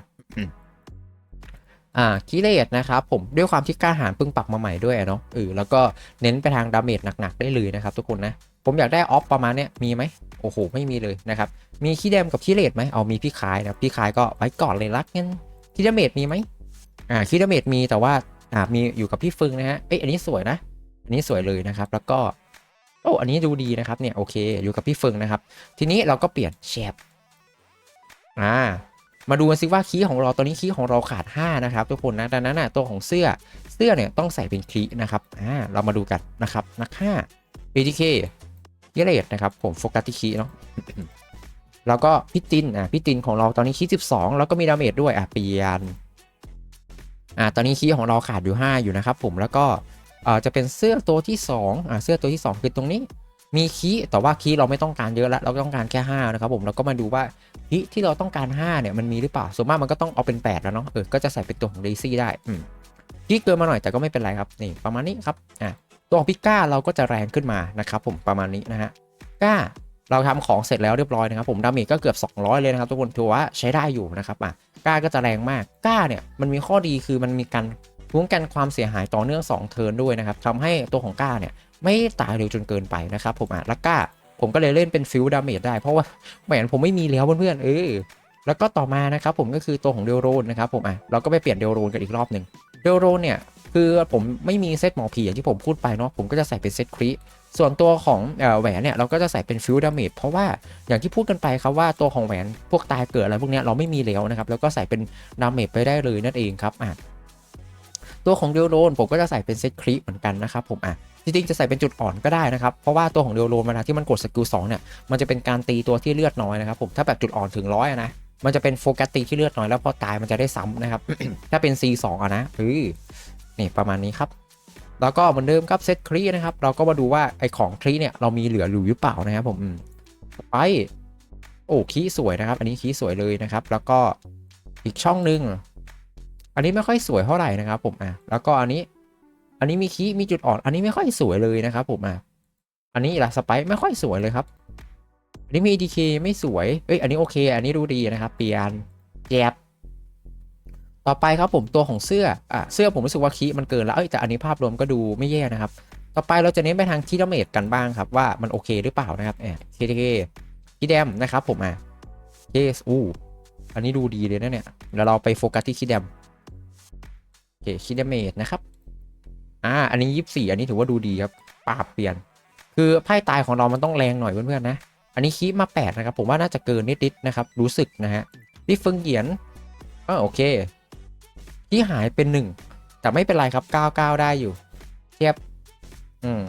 อ่าคิเลตนะครับผมด้วยความที่กล้าหาญเพิ่งปรับมาใหม่ด้วยเนาะเออแล้วก็เน้นไปทางดาเมจหนักๆ ได้เลยนะครับทุกคนนะ ผมอยากได้ออฟประมาณเนี้ยมีไหมโอ้โห ไม่มีเลยนะครับ มีคีแดมกับคีเลตไหมเอามีพี่คายนะพี่คายก็ไว้ก่อนเลยละงั้นคีดาเมจมีไหมอ่าคีดาเมจมีแต่ว่าอ่ามีอยู่กับพี่ฟึงนะฮะเอ้ยอันนี้สวยนะ อันนี้สวยเลยนะครับ แล้วก็ โอ้อันนี้ดูดีนะครับเนี่ยโอเคอยู่กับพี่เฟึงนะครับ ทีนี้เราก็เปลี่ยนแชปอ่ามาดูกันสิว่าคีย์ของเราตอนนี้คีย์ของเราขาด 5 นะครับ ทุกคนนะดังนั้นนะตัวของเสื้อเสื้อเนี่ยต้องใส่เป็นคีย์นะครับอ่าเรามาดูกันนะครับนักฆ่า BTK เยเลตนะครับผมโฟกัสที่คีย์เนาะแล้วก็พี่ตินอะพี่ตินของเราตอนนี้คีย์12 แล้วก็มีดาเมจด้วยอะเปลี่ยนอ่าตอนนี้คีย์ของเราขาดอยู่ 5 อยู่นะครับผมแล้วก็ จะเป็นเสื้อตัวที่2อ่าเสื้อตัวที่ 2 คือตรงนี้ มีคีแต่ว่าคีเราไม่ต้องการเยอะแล้ว เราต้องการแค่5นะครับผมแล้วก็มาดูว่าฮิที่เราต้องการ5เนี่ยมันมีหรือเปล่าส่วนมากมันก็ต้องเอาเป็น 8 แล้วเนาะเออก็จะใส่เป็นตัวของเดซี่ได้อืมฮิเกินมาหน่อยแต่ก็ไม่เป็นไรครับนี่ประมาณนี้ครับอะตัวของพิก้าเราก็จะแรงขึ้นมานะครับผมประมาณนี้นะฮะก้าเราทำของเสร็จแล้วเรียบร้อยนะครับผมดาเมจก็เกือบ 200 เลยนะครับทุกคนถือว่าใช้ได้อยู่นะครับอะก้าก็จะแรงมากก้าเนี่ยมันมีข้อดีคือมันมีการ ป้องกันความเสียหายต่อเนื่อง 2 เทิร์นด้วยนะครับทำให้ตัวของก้าเนี่ยไม่ตายเร็วจนเกินไปนะครับผมอะแล้วก้า ผมก็เลยเล่นเป็นฟิลดาเมจได้เพราะว่าแหวนผมไม่มีแล้วเพื่อนๆเออแล้วก็ต่อมานะครับผมก็คือตัวของเดลโรนนะครับผมอะเราก็ไปเปลี่ยนเดลโรนกันอีกรอบหนึ่งเดลโรนเนี่ยคือผมไม่มีเซตหมอผีอย่างที่ผมพูดไปเนาะผมก็จะใส่เป็นเซตครีส่วนตัวของแหวนเนี่ยเราก็จะใส่เป็นฟิลดาเมจเพราะว่าอย่างที่พูดกันไปครับว่าตัวของแหวนพวกตายเกิดอะไรพวกเนี้ยเราไม่มีแล้วนะครับแล้วก็ใส่เป็นดาเมจไปได้เลยนั่นเองครับอะ ตัวของเดลโรนผมก็จะใส่เป็นเซตครีเหมือนกันนะครับผมอะจริงๆจะใส่เป็นจุดอ่อนก็ได้นะครับ เพราะว่าตัวของเดลโรนเวลาที่มันกดสกิล2เนี่ยมันจะเป็นการตีตัวที่เลือดน้อยนะครับผมถ้าแบบจุดอ่อนถึงร้อยนะมันจะเป็นโฟกัสตีที่เลือดน้อยแล้วพอตายมันจะได้ซ้ำนะครับ ถ้าเป็น C2 อะนะเออนี่ประมาณนี้ครับ แล้วก็เหมือนเดิมครับเซตครีนะครับ เราก็มาดูว่าไอของครีเนี่ยเรามีเหลืออยู่หรือเปล่านะครับผมอืมไปโอ้คีสวยนะครับ อันนี้คีสวยเลยนะครับ แล้วก็อีกช่องหนึ่ง อันนี้ไม่ค่อยสวยเท่าไหร่นะครับผมอะแล้วก็อันนี้ อันนี้มีคีมีจุดอ่อน อันนี้ไม่ค่อยสวยเลยนะครับผมอะอันนี้ละสไปไม่ค่อยสวยเลยครับ อันนี้มี DK ไม่สวย เอ้ยอันนี้โอเค อันนี้ดูดีนะครับ เปลี่ยนแจบต่อไปครับผมตัวของเสื้ออะเสื้อผมรู้สึกว่าคีมันเกินแล้วเอ้ยแต่อันนี้ภาพรวมก็ดูไม่แย่นะครับ ต่อไปเราจะเน้นไปทางคีดาเมจกันบ้างครับว่ามันโอเคหรือเปล่านะครับเออ KTK คีแดมนะครับผมอะเคสอู้อันนี้ดูดีเลยนะเนี่ยเดี๋ยวเราไปโฟกัสที่คีแดม คคีดาเมจนะครับ อ่า อันนี้ยี่สี่อันนี้ถือว่าดูดีครับ ปราบเปลี่ยน คือไพ่ตายของเรามันต้องแรงหน่อยเพื่อนๆนะ อันนี้คีบมา8นะครับ ผมว่าน่าจะเกินนิดๆนะครับ รู้สึกนะฮะที่เฟิงเหยียนก็โอเค ที่หายเป็น1แต่ไม่เป็นไรครับ 99 ได้อยู่ เทียบ อืม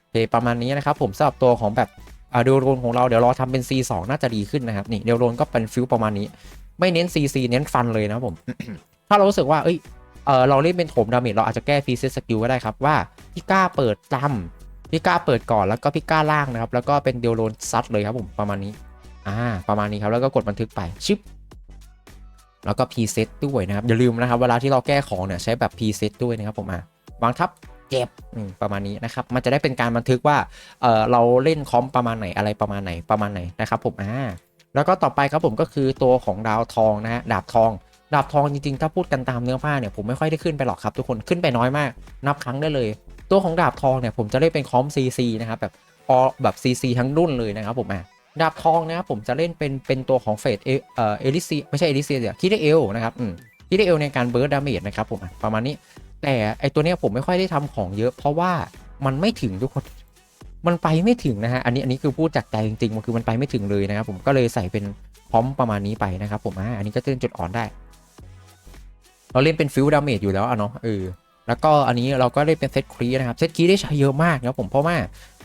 โอเคประมาณนี้นะครับ ผมสำหรับตัวของแบบอ่าเดลโรนของเราเดี๋ยวรอทำเป็น C2 น่าจะดีขึ้นนะครับ นี่เดลโรนก็เป็นฟิลประมาณนี้ ไม่เน้น CC เน้นฟันเลยนะผม ถ้าเรารู้สึกว่า เอ้ย เออเราเล่นเป็นโถมดาเมจเราอาจจะแก้ฟีเซสสกิลก็ได้ครับว่าพี่กล้าเปิดจำพี่ก้าเปิดก่อนแล้วก็พี่ก้าล่างนะครับ แล้วก็เป็นเดลโลนซัดเลยครับผมประมาณนี้อ่าประมาณนี้ครับแล้วก็กดบันทึกไปชิปแล้วก็พีเซตด้วยนะครับ อย่าลืมนะครับ เวลาที่เราแก้ของเนี่ยใช้แบบพีเซตด้วยนะครับผมอ่าวางทับเจ็บอืมประมาณนี้นะครับ มันจะได้เป็นการบันทึกว่าเออเราเล่นคอมประมาณไหนอะไรประมาณไหนประมาณไหนนะครับผมอ่าแล้วก็ต่อไปครับผมก็คือตัวของดาวทองนะฮะดาบทอง ดาบทองจริงๆ ถ้าพูดกันตามเนื้อผ้าเนี่ยผมไม่ค่อยได้ขึ้นไปหรอกครับทุกคนขึ้นไปน้อยมาก นับครั้งได้เลย ตัวของดาบทองเนี่ยผมจะเล่นเป็นคอม CC นะครับแบบออแบบ CC ทั้งรุ่นเลยนะครับผมอะดาบทองนะครับผมจะเล่นเป็นเป็นตัวของเฟสเอเอเอลิซีไม่ใช่เอลิซีเดี๋ยวคิดได้เอลนะครับอืมคิดได้เอลในการเบิร์ดดาเมจนะครับผมประมาณนี้ แต่ไอตัวเนี้ยผมไม่ค่อยได้ทำของเยอะ เพราะว่ามันไม่ถึงทุกคนมันไปไม่ถึงนะฮะอันนี้อันนี้คือพูดจากใจจริงๆมันคือมันไปไม่ถึงเลยนะครับผมก็เลยใส่เป็นพร้อมประมาณนี้ไปนะครับผมอ่าอันนี้ก็เตือนจุดอ่อนได้ เราเล่นเป็นฟิลดาเมจอยู่แล้วอะเนาะเออแล้วก็อันนี้เราก็ได้เป็นเซตครีนะครับเซตครีได้ใช้เยอะมากนะผมเพราะว่า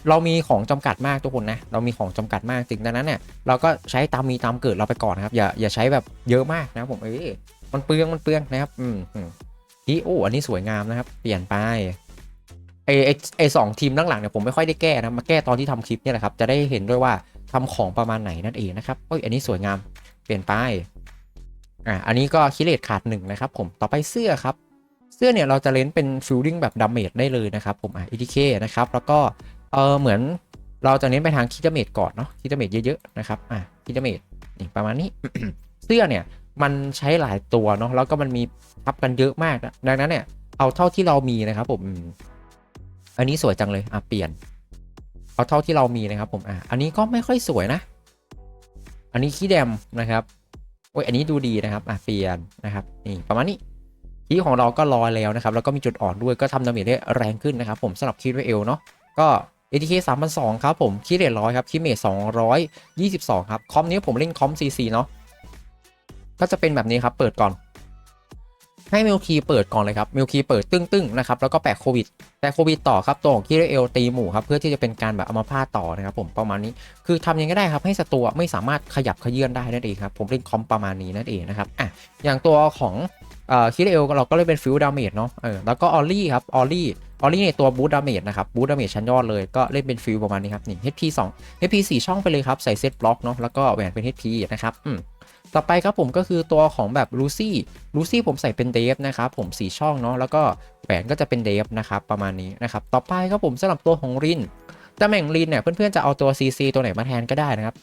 เรามีของจำกัดมากทุกคนนะเรามีของจำกัดมากถึงดังนั้นเนี่ยเราก็ใช้ตามมีตามเกิดเราไปก่อนนะครับ อย่าอย่าใช้แบบเยอะมากนะผมเออมันเปลืองมันเปลืองนะครับอืมอืมที่โอ้อันนี้สวยงามนะครับ เปลี่ยนไปไอไอไอสองทีมหลังๆเนี่ยผมไม่ค่อยได้แก้นะมาแก้ตอนที่ทำคลิปเนี่ยแหละครับจะได้เห็นด้วยว่าทำของประมาณไหนนั่นเองนะครับเอ้ยอันนี้สวยงามเปลี่ยนไป อ่าอันนี้ก็คิเลตขาดหนึ่งนะครับผมต่อไปเสื้อครับเสื้อเนี่ยเราจะเล่นเป็นฟิลลิ่งแบบดาเมจได้เลยนะครับผมอะ ETK นะครับแล้วก็เออเหมือนเราจะเน้นไปทางคิดเมจก่อนเนาะคิดเมจเยอะๆนะครับอะคิดเมจนี่ประมาณนี้ เสื้อเนี่ยมันใช้หลายตัวเนาะแล้วก็มันมีทับกันเยอะมากนะดังนั้นเนี่ยเอาเท่าที่เรามีนะครับผมอืมอันนี้สวยจังเลยอะเปลี่ยน เอาเท่าที่เรามีนะครับผมอะอันนี้ก็ไม่ค่อยสวยนะ อันนี้ขี้แดมนะครับ โอ้ยอันนี้ดูดีนะครับอะเปลี่ยนนะครับนี่ประมาณนี้คีของเราก็ลอยแล้วนะครับ แล้วก็มีจุดอ่อนด้วยก็ทำดาเมจได้แรงขึ้นนะครับ ผมสำหรับคีด้วยเอลเนาะก็ ATK 3,200ครับผมคีเรทร้อยครับคีย์เมท222ครับ คอมนี้ผมเล่นคอม CC เนาะก็จะเป็นแบบนี้ครับ เปิดก่อน ให้มิลคีเปิดก่อนเลยครับมิลคีเปิดตึ้งๆนะครับแล้วก็แปะโควิดแปะโควิดต่อครับตัวของคีย์เอลตีหมู่ครับเพื่อที่จะเป็นการแบบเอามาพาต่อนะครับผมประมาณนี้ คือทำยังไงได้ครับให้ศัตรูไม่สามารถขยับขยื่นได้นั่นเองครับผมเล่นคอมประมาณนี้นั่นเองนะครับอะอย่างตัวของคีย์เอลเราก็เล่นเป็นฟิลดาเมจเนาะเออแล้วก็ออลลี่ครับออลลี่ออลลี่ในตัวบูทดาเมจนะครับบูทดาเมจชั้นยอดเลยก็เล่นเป็นฟิลประมาณนี้ครับนี่ HP 2 HP 4ช่องไปเลยครับใส่เซตบล็อกเนาะแล้วก็แหวนเป็น HP นะครับอืม ต่อไปครับผมก็คือตัวของแบบลูซี่ลูซี่ผมใส่เป็นเดฟนะครับผมสีช่องเนาะแล้วก็แหวนก็จะเป็นเดฟนะครับประมาณนี้นะครับต่อไปครับผมสำหรับตัวของรินตำแหน่งรินเนี่ยเพื่อนๆจะเอาตัว CC ตัวไหนมาแทนก็ได้นะครับ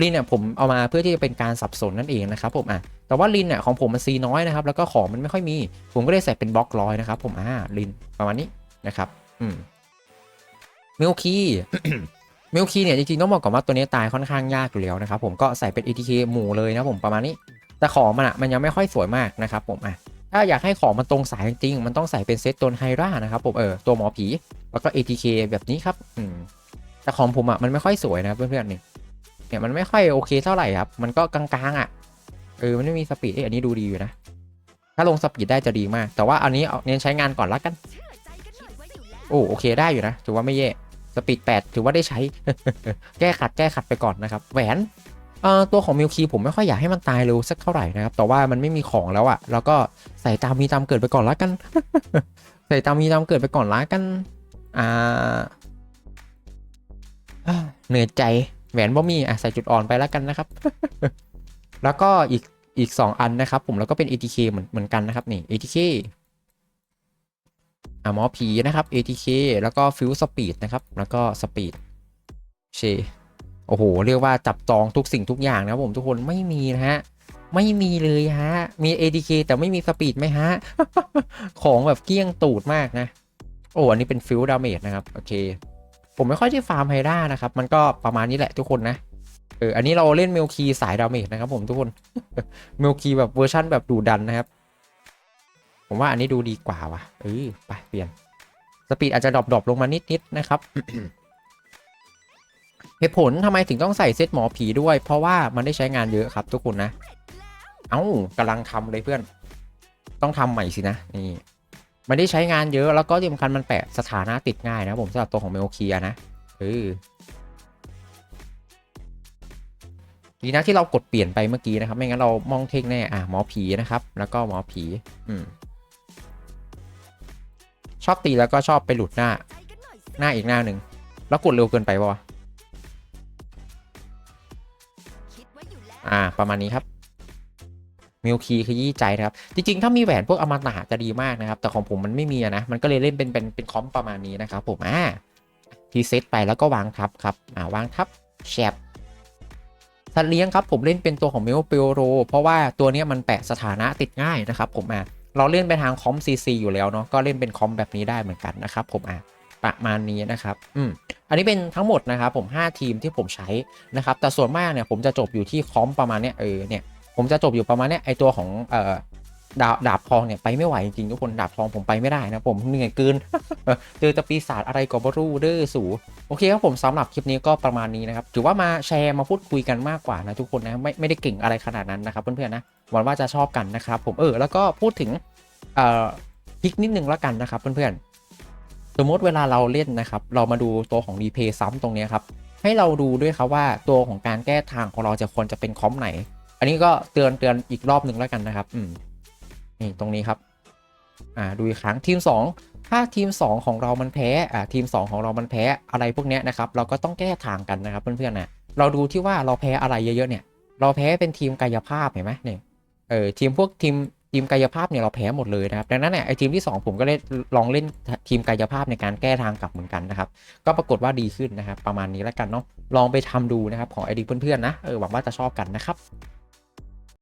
รินเนี่ยผมเอามาเพื่อที่จะเป็นการสับสนนั่นเองนะครับผมอะแต่ว่ารินเนี่ยของผมมันซีน้อยนะครับแล้วก็ของมันไม่ค่อยมี ผมก็เลยใส่เป็นบล็อกร้อยนะครับผมอ่ารินประมาณนี้นะครับอืมมิลคี มิลคีเนี่ยจริงๆต้องบอกก่อนว่าตัวนี้ตายค่อนข้างยากอยู่แล้วนะครับผมก็ใส่เป็น ATK หมู่เลยนะผมประมาณนี้ แต่ของมันอะมันยังไม่ค่อยสวยมากนะครับผมอะถ้าอยากให้ของมันตรงสายจริงๆมันต้องใส่เป็นเซตตัวไฮรานะครับผมเออตัวหมอผี แล้วก็ ATK แบบนี้ครับอืมแต่ของผมอะมันไม่ค่อยสวยนะเพื่อนๆนี่เนี่ยมันไม่ค่อยโอเคเท่าไหร่ครับ มันก็กลางๆอะเออมันไม่มีสปีดเอ้อันนี้ดูดีอยู่นะ ถ้าลงสปีดได้จะดีมาก แต่ว่าอันนี้เอาเน้นใช้งานก่อนละกัน โอ้โอเคได้อยู่นะถือว่าไม่แย่ สปีด8 ถือว่าได้ใช้ แก้ขัดแก้ขัดไปก่อนนะครับ แหวนตัวของมิลคีผมไม่ค่อยอยากให้มันตายเร็วสักเท่าไหร่นะครับ แต่ว่ามันไม่มีของแล้วอะแล้วก็ใส่ตามมีตามเกิดไปก่อนละกัน ใส่ตามมีตามเกิดไปก่อนละกันอ่าเหนื่อยใจแหวนบ่มีอะใส่จุดอ่อนไปแล้วกันนะครับ แล้วก็อีกอีก 2 อันนะครับ ผมแล้วก็เป็น ATK เหมือนเหมือนกันนะครับนี่ ATK หมอผีนะครับ ATK แล้วก็ฟิวสปีดนะครับ แล้วก็สปีดเชโอ้โห เรียกว่าจับจองทุกสิ่งทุกอย่างนะผมทุกคนไม่มีนะฮะ ไม่มีเลยฮะ มี ATK แต่ไม่มีสปีดไหมฮะ ของแบบเกี้ยงตูดมากนะ โอ้อันนี้เป็นฟิวดาเมจนะครับ โอเค ผมไม่ค่อยได้ฟาร์มไฮด้านะครับ มันก็ประมาณนี้แหละทุกคนนะเอออันนี้เราเล่นเมลคีสายดาเมจนะครับผมทุกคน เมลคีแบบเวอร์ชั่นแบบดูดันนะครับ ผมว่าอันนี้ดูดีกว่าว่ะเออไปเปลี่ยน สปีดอาจจะดรอปๆลงมานิดๆนะครับเหตุผลทำไมถึงต้องใส่เซตหมอผีด้วย เพราะว่ามันได้ใช้งานเยอะครับทุกคนนะ เอ้ากำลังทำเลยเพื่อน ต้องทำใหม่สินะ นี่ มันได้ใช้งานเยอะแล้วก็ที่สำคัญมันแปะสถานะติดง่ายนะผมสำหรับตัวของเมลเคียนะเออดีนะที่เรากดเปลี่ยนไปเมื่อกี้นะครับ ไม่งั้นเรามองเทคแน่ อะหมอผีนะครับ แล้วก็หมอผี อืม ชอบตีแล้วก็ชอบไปหลุดหน้า หน้าอีกหน้าหนึ่งแล้วกดเร็วเกินไปปะวะอ่า ประมาณนี้ครับมิลคีขยี้ใจนะครับ จริงๆ ถ้ามีแหวนพวกอมตะจะดีมากนะครับ แต่ของผมมันไม่มีนะ มันก็เลยเล่นเป็นเป็นเป็นคอมประมาณนี้นะครับผม อ่าทีเซตไปแล้วก็วางทับครับ อ่าวางทับแชปสัตว์เลี้ยงครับผมเล่นเป็นตัวของเมลเปโรเพราะว่าตัวเนี้ยมันแปะสถานะติดง่ายนะครับผมอ่า เราเล่นไปทางคอม CC อยู่แล้วเนาะก็เล่นเป็นคอมแบบนี้ได้เหมือนกันนะครับผมอ่าประมาณนี้นะครับ อืม อันนี้เป็นทั้งหมดนะครับผม 5 ทีมที่ผมใช้นะครับ แต่ส่วนมากเนี่ยผมจะจบอยู่ที่คอมประมาณเนี้ยเออเนี่ย ผมจะจบอยู่ประมาณเนี้ยไอตัวของเอ่อดาบดาบทองเนี่ยไปไม่ไหวจริงทุกคนดาบทองผมไปไม่ได้นะผมเหนื่อยเกินเจอตะปีศาจอะไรก็บรู้เด้อสูโอเคครับผมสำหรับคลิปนี้ก็ประมาณนี้นะครับถือว่ามาแชร์มาพูดคุยกันมากกว่านะทุกคนนะไม่ไม่ได้เก่งอะไรขนาดนั้นนะครับเพื่อนๆนะ หวังว่าจะชอบกันนะครับผมเออแล้วก็พูดถึงเอ่อพลิกนิดนึงแล้วกันนะครับ เพื่อนๆ สมมติเวลาเราเล่นนะครับ เรามาดูตัวของรีเพย์ซ้ำตรงนี้ครับ ให้เราดูด้วยครับว่าตัวของการแก้ทางของเราจะควรจะเป็นคอมไหน อันนี้ก็เตือนเตือนอีกรอบหนึ่งแล้วกันนะครับ อืมนี่ตรงนี้ครับ อ่าดูอีกครั้งทีม 2 ถ้าทีม 2 ของเรามันแพ้อ่าทีม 2 ของเรามันแพ้อะไรพวกนี้นะครับ เราก็ต้องแก้ทางกันนะครับเพื่อนๆนะเราดูที่ว่าเราแพ้อะไรเยอะๆเนี่ย เราแพ้เป็นทีมกายภาพเห็นไหมเนี่ย เออทีมพวกทีมทีมกายภาพเนี่ยเราแพ้หมดเลยนะครับดังนั้นเนี่ยไอทีมที่ 2 ผมก็เลยลองเล่นทีมกายภาพในการแก้ทางกลับเหมือนกันนะครับ ก็ปรากฏว่าดีขึ้นนะครับ ประมาณนี้แล้วกันเนาะลองไปทำดูนะครับของไอดีเพื่อนๆนะเออหวังว่าจะชอบกันนะครับ